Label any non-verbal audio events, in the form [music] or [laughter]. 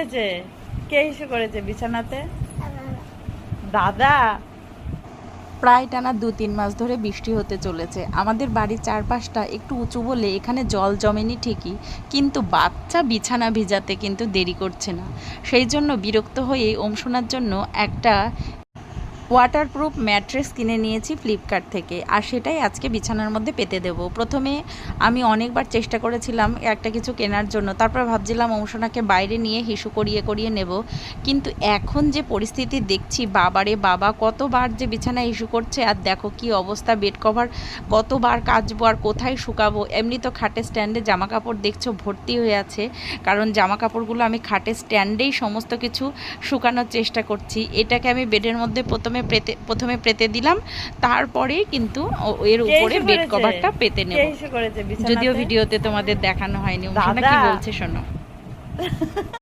করেছে? কে হিসু করেছে বিছানাতে? দাদা। প্রায় টানা দু তিন মাস ধরে বৃষ্টি হতে চলেছে। আমাদের বাড়ির চারপাশটা একটু উঁচু বলে এখানে জল জমেনি ঠিকই কিন্তু বাচ্চা বিছানা ভিজাতে কিন্তু দেরি করছে না। সেই জন্য বিরক্ত হয়ে ওম শোনার জন্য একটা ওয়াটারপ্রুফ ম্যাট্রেস কিনে নিয়েছি ফ্লিপকার্ট থেকে। আর সেটাই আজকে বিছানার মধ্যে পেতে দেব। প্রথমে আমি অনেকবার চেষ্টা করেছিলাম একটা কিছু কেনার জন্য। তারপর ভাবছিলাম অংশনাকে বাইরে নিয়ে হিসু করিয়ে করিয়ে নেব। কিন্তু এখন যে পরিস্থিতি দেখছি, বাবারে বাবা, কতবার যে বিছানায় ইস্যু করছে আর দেখো কি অবস্থা বেড কভার কতবার কাচবো আর কোথায় শুকাবো। এমনি তো খাটে স্ট্যান্ডে জামা কাপড় দেখছ, ভর্তি হয়ে আছে। কারণ জামা কাপড়গুলো আমি খাটে স্ট্যান্ডেই সমস্ত কিছু শুকানোর চেষ্টা করছি। এটাকে আমি বেডের মধ্যে প্রথমে পেতে প্রথমে পেতে দিলাম তারপরে কিন্তু এর উপরে বেড কভারটা পেতে নেব। যদিও ভিডিওতে তোমাদের দেখানো হয়নি ওখানে কি বলছে শোনো। [laughs]